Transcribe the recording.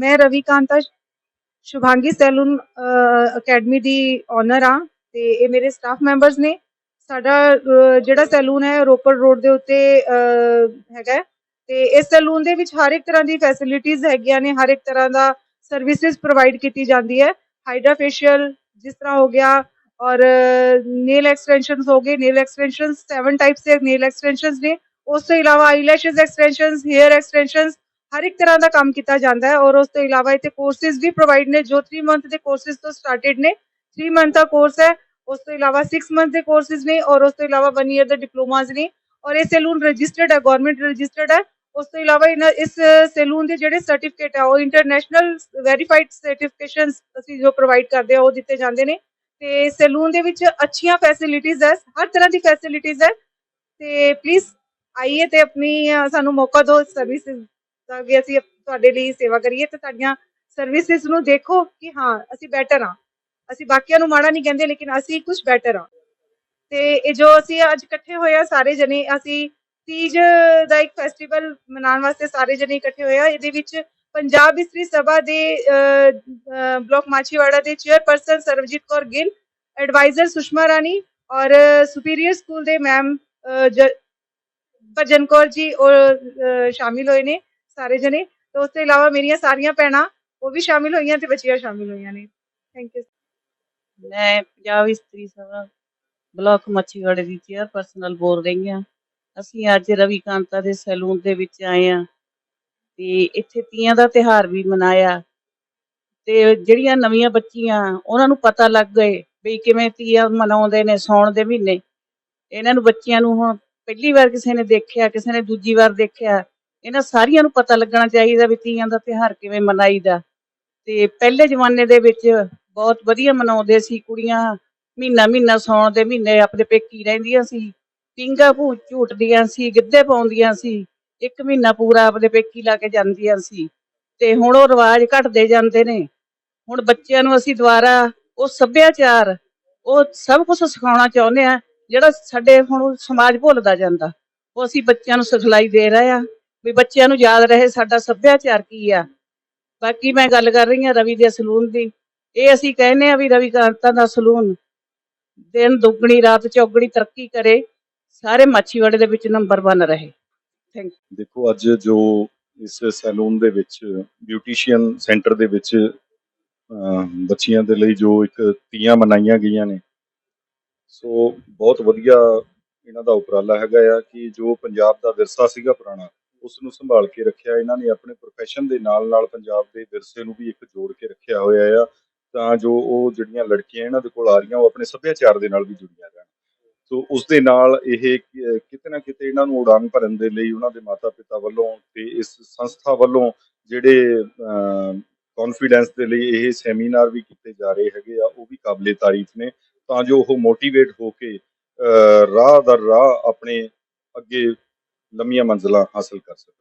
ਮੈਂ Ravi Kanta Shubhangi salon academy ਦੀ owner ਆ ਤੇ ਇਹ ਮੇਰੇ ਸਟਾਫ ਮੈਂਬਰਸ ਨੇ। ਸਾਡਾ ਜਿਹੜਾ ਸੈਲੂਨ ਹੈ ਰੋਪੜ ਰੋਡ ਦੇ ਉੱਤੇ ਹੈਗਾ ਹੈ। ਤੇ ਇਸ ਸੈਲੂਨ ਦੇ ਵਿੱਚ ਹਰ ਇੱਕ ਤਰ੍ਹਾਂ ਦੀ ਫੈਸਿਲਿਟੀਆਂ ਹੈਗੀਆਂ ਨੇ, ਹਰ ਇੱਕ ਤਰ੍ਹਾਂ ਦਾ ਸਰਵਿਸਿਜ਼ ਪ੍ਰੋਵਾਈਡ ਕੀਤੀ ਜਾਂਦੀ ਹੈ। ਹਾਈਡਰਾ ਫੇਸ਼ੀਅਲ ਜਿਸ ਤਰ੍ਹਾਂ ਹੋ ਗਿਆ ਔਰ ਨੇਲ ਐਕਸਟੈਂਸ਼ਨਸ ਹੋ ਗਏ। ਨੇਲ ਐਕਸਟੈਂਸ਼ਨਸ 7 ਟਾਈਪਸ ਦੇ ਨੇਲ ਐਕਸਟੈਂਸ਼ਨਸ ਨੇ। ਉਸ ਤੋਂ ਇਲਾਵਾ ਆਈਲੈਸ਼ਸ ਐਕਸਟੈਂਸ਼ਨਸ ਹੇਅਰ ਐਕਸਟੈਂਸ਼ਨਸ ਹਰ ਇੱਕ ਤਰ੍ਹਾਂ ਦਾ ਕੰਮ ਕੀਤਾ ਜਾਂਦਾ ਹੈ ਔਰ ਉਸ ਤੋਂ ਇਲਾਵਾ ਇੱਥੇ ਕੋਰਸਿਸ ਵੀ ਪ੍ਰੋਵਾਈਡ ਨੇ, ਜੋ 3 ਮੰਥ ਦੇ ਕੋਰਸਿਸ ਤੋਂ ਸਟਾਰਟਡ ਨੇ। 3 ਮੰਥ ਦਾ ਕੋਰਸ ਹੈ, ਉਸ ਤੋਂ ਇਲਾਵਾ 6 ਮੰਥ ਦੇ ਕੋਰਸਿਸ ਨੇ ਔਰ ਉਸ ਤੋਂ ਇਲਾਵਾ 1 ਇਅਰ ਦੇ ਡਿਪਲੋਮਾਸ ਨੇ। ਔਰ ਇਹ ਸੈਲੂਨ ਰਜਿਸਟਰਡ ਹੈ ਗਵਰਨਮੈਂਟ ਰਜਿਸਟਰਡ ਹੈ। ਉਸ ਤੋਂ ਇਲਾਵਾ ਇਹਨਾਂ, ਇਸ ਸੈਲੂਨ ਦੇ ਜਿਹੜੇ ਸਰਟੀਫਿਕੇਟ ਆ ਉਹ ਇੰਟਰਨੈਸ਼ਨਲ ਵੈਰੀਫਾਈਡ ਸਰਟੀਫਿਕੇਸ਼ਨਸ ਅਸੀਂ ਜੋ ਪ੍ਰੋਵਾਈਡ ਕਰਦੇ ਆ ਉਹ ਦਿੱਤੇ ਜਾਂਦੇ ਨੇ। ਤੇ ਸੈਲੂਨ ਦੇ ਵਿੱਚ ਅੱਛੀਆਂ ਫੈਸਿਲਿਟੀਆਂ ਹੈ, ਹਰ ਤਰ੍ਹਾਂ ਦੀ ਫੈਸਿਲਿਟੀਆਂ ਹੈ। ਤੇ ਪਲੀਜ਼ ਆਈਏ ਤੇ ਆਪਣੀ ਸਾਨੂੰ ਮੌਕਾ ਦਿਓ ਸਰਵਿਸਿਜ਼ ਦਾ ਵੀ ਅਸੀਂ ਤੁਹਾਡੇ ਲਈ ਸੇਵਾ ਕਰੀਏ ਤੇ ਤੁਹਾਡੀਆਂ ਸਰਵਿਸਿਜ਼ ਨੂੰ ਦੇਖੋ ਕਿ ਹਾਂ, ਅਸੀਂ ਬੈਟਰ ਹਾਂ। ਅਸੀਂ ਬਾਕੀਆਂ ਨੂੰ ਮਾੜਾ ਨਹੀਂ ਕਹਿੰਦੇ, ਲੇਕਿਨ ਅਸੀਂ ਕੁਝ ਬੈਟਰ ਹਾਂ। ਤੇ ਇਹ ਜੋ ਅਸੀਂ ਅੱਜ ਇਕੱਠੇ ਹੋਏ ਆ, ਸਾਰੇ ਜਣੇ, ਅਸੀਂ ਤੀਜ ਦਾ ਇੱਕ ਫੈਸਟੀਵਲ ਮਨਾਉਣ ਵਾਸਤੇ ਸਾਰੇ ਜਣੇ ਇਕੱਠੇ ਹੋਏ ਆ। ਇਹਦੇ ਵਿੱਚ ਪੰਜਾਬ ਇਸਤਰੀ ਸਭਾ ਦੇ ਬਲਾਕ ਮਾਛੀਵਾੜਾ ਦੇ ਚੇਅਰਪਰਸਨ ਸਰਵਜੀਤ ਕੌਰ ਗਿੱਲ ਐਡਵਾਈਜ਼ਰ ਸੁਸ਼ਮਾ ਰਾਣੀ ਔਰ ਸੁਪੀਰੀਅਰ ਸਕੂਲ ਦੇ ਮੈਮ ਭਜਨ ਕੌਰ ਜੀ ਔਰ ਸ਼ਾਮਿਲ ਹੋਏ ਨੇ। ਸਾਰੇ ਜਣੇ। ਤੇ ਉਸ ਤੋਂ ਇਲਾਵਾ ਮੇਰੀਆਂ ਸਾਰੀਆਂ ਭੈਣਾਂ, ਉਹ ਵੀ ਸ਼ਾਮਿਲ ਹੋਈਆਂ ਤੇ ਬੱਚੀਆਂ ਸ਼ਾਮਿਲ ਹੋਈਆਂ ਨੇ। ਥੈਂਕ ਯੂ ਮੈਂ ਪੰਜਾਬ ਇਸਤਰੀ ਸਭਾ ਬਲਾਕ ਮੱਛੀਵਾੜੇ ਦੀ ਚੇਅਰਪਰਸਨਲ ਬੋਲ ਰਹੀ ਹਾਂ। ਅਸੀਂ ਅੱਜ ਰਵੀ ਕਾਂਤਾ ਦੇ ਸੈਲੂਨ ਦੇ ਵਿੱਚ ਆਏ ਹਾਂ ਤੇ ਇੱਥੇ ਤੀਆਂ ਦਾ ਤਿਹਾਰ ਵੀ ਮਨਾਇਆ। ਤੇ ਜਿਹੜੀਆਂ ਨਵੀਆਂ ਬੱਚੀਆਂ, ਉਹਨਾਂ ਨੂੰ ਪਤਾ ਲੱਗ ਗਏ ਵੀ ਕਿਵੇਂ ਤੀਆਂ ਮਨਾਉਂਦੇ ਨੇ ਸੌਣ ਦੇ ਮਹੀਨੇ। ਇਹਨਾਂ ਨੂੰ ਬੱਚਿਆਂ ਨੂੰ ਹੁਣ ਪਹਿਲੀ ਵਾਰ ਕਿਸੇ ਨੇ ਦੇਖਿਆ, ਕਿਸੇ ਨੇ ਦੂਜੀ ਵਾਰ ਦੇਖਿਆ। ਇਹਨਾਂ ਸਾਰੀਆਂ ਨੂੰ ਪਤਾ ਲੱਗਣਾ ਚਾਹੀਦਾ ਵੀ ਤੀਆਂ ਦਾ ਤਿਹਾਰ ਕਿਵੇਂ ਮਨਾਈਦਾ। ਤੇ ਪਹਿਲੇ ਜ਼ਮਾਨੇ ਦੇ ਵਿੱਚ ਬਹੁਤ ਵਧੀਆ ਮਨਾਉਂਦੇ ਸੀ ਕੁੜੀਆਂ। ਮਹੀਨਾ ਮਹੀਨਾ ਸੌਣ ਦੇ ਮਹੀਨੇ ਆਪਣੇ ਪੇਕੀ ਰਹਿੰਦੀਆਂ ਸੀ। ਪਿੰਗਾ ਭੂ ਝੂਟਦੀਆਂ ਸੀ, ਗਿੱਧੇ ਪਾਉਂਦੀਆਂ ਸੀ। ਇੱਕ ਮਹੀਨਾ ਪੂਰਾ ਆਪਣੇ ਪੇਕੀ ਲਾ ਕੇ ਜਾਂਦੀਆਂ ਸੀ। ਤੇ ਹੁਣ ਉਹ ਰਿਵਾਜ ਘਟਦੇ ਜਾਂਦੇ ਨੇ। ਹੁਣ ਬੱਚਿਆਂ ਨੂੰ ਅਸੀਂ ਦੁਬਾਰਾ ਉਹ ਸੱਭਿਆਚਾਰ, ਉਹ ਸਭ ਕੁਝ ਸਿਖਾਉਣਾ ਚਾਹੁੰਦੇ ਆ ਜਿਹੜਾ ਸਾਡੇ ਹੁਣ ਸਮਾਜ ਭੁੱਲਦਾ ਜਾਂਦਾ। ਉਹ ਅਸੀਂ ਬੱਚਿਆਂ ਨੂੰ ਸਿਖਲਾਈ ਦੇ ਰਹੇ ਆ ਵੀ ਬੱਚਿਆਂ ਨੂੰ ਯਾਦ ਰਹੇ ਸਾਡਾ ਸੱਭਿਆਚਾਰ ਕੀ ਆ। ਬਾਕੀ ਮੈਂ ਗੱਲ ਕਰ ਰਹੀ ਹਾਂ ਰਵੀ ਦੇ ਸਲੂਨ ਦੀ। ਇਹ ਅਸੀਂ ਕਹਿੰਦੇ ਆ ਵੀ ਰਵੀ ਕਾਂਤਾ ਦਾ ਸਲੂਨ ਦਿਨ ਦੁੱਗਣੀ, ਰਾਤ ਚੌਗਣੀ ਤਰੱਕੀ ਕਰੇ, ਸਾਰੇ ਮਾਛੀਵਾੜੇ ਦੇ ਵਿੱਚ ਨੰਬਰ 1 ਰਹੇ। ਥੈਂਕ ਦੇਖੋ, ਅੱਜ ਜੋ ਇਸ ਸੈਲੂਨ ਦੇ ਵਿੱਚ ਬਿਊਟੀਸ਼ੀਅਨ ਸੈਂਟਰ ਦੇ ਵਿੱਚ ਬੱਚੀਆਂ ਦੇ ਲਈ ਜੋ ਇੱਕ ਤੀਆਂ ਮਨਾਈਆਂ ਗਈਆਂ ਨੇ, ਸੋ ਬਹੁਤ ਵਧੀਆ ਇਹਨਾਂ ਦਾ ਉਪਰਾਲਾ ਹੈਗਾ ਆ ਕਿ ਜੋ ਪੰਜਾਬ ਦਾ ਵਿਰਸਾ ਸੀਗਾ ਪੁਰਾਣਾ ਉਸ ਨੂੰ ਸੰਭਾਲ ਕੇ ਰੱਖਿਆ। ਇਹਨਾਂ ਨੇ ਆਪਣੇ ਪ੍ਰੋਫੈਸ਼ਨ ਦੇ ਨਾਲ ਨਾਲ ਪੰਜਾਬ ਦੇ ਵਿਰਸੇ ਨੂੰ ਵੀ ਇੱਕ ਜੋੜ ਕੇ ਰੱਖਿਆ ਹੋਇਆ ਆ। ਤਾਂ ਜੋ ਉਹ ਜਿਹੜੀਆਂ ਲੜਕੀਆਂ ਇਹਨਾਂ ਦੇ ਕੋਲ ਆ ਰਹੀਆਂ, ਉਹ ਆਪਣੇ ਸੱਭਿਆਚਾਰ ਦੇ ਨਾਲ ਵੀ ਜੁੜੀਆਂ ਰਹਿਣ। ਸੋ ਉਸ ਦੇ ਨਾਲ ਇਹ ਕਿਤੇ ਨਾ ਕਿਤੇ ਇਹਨਾਂ ਨੂੰ ਉਡਾਨ ਭਰਨ ਦੇ ਲਈ ਉਹਨਾਂ ਦੇ ਮਾਤਾ-ਪਿਤਾ ਵੱਲੋਂ ਤੇ ਇਸ ਸੰਸਥਾ ਵੱਲੋਂ ਜਿਹੜੇ ਕੌਨਫੀਡੈਂਸ ਦੇ ਲਈ ਇਹ ਸੈਮੀਨਾਰ ਵੀ ਕੀਤੇ ਜਾ ਰਹੇ ਹੈਗੇ ਆ, ਉਹ ਵੀ ਕਾਬਲੇ ਤਾਰੀਫ ਨੇ। ਤਾਂ ਜੋ ਉਹ ਮੋਟੀਵੇਟ ਹੋ ਕੇ ਰਾਹ ਦਰ ਰਾਹ ਆਪਣੇ ਅੱਗੇ ਲੰਮੀਆਂ ਮੰਜ਼ਿਲਾਂ ਹਾਸਲ ਕਰ ਸਕਣ।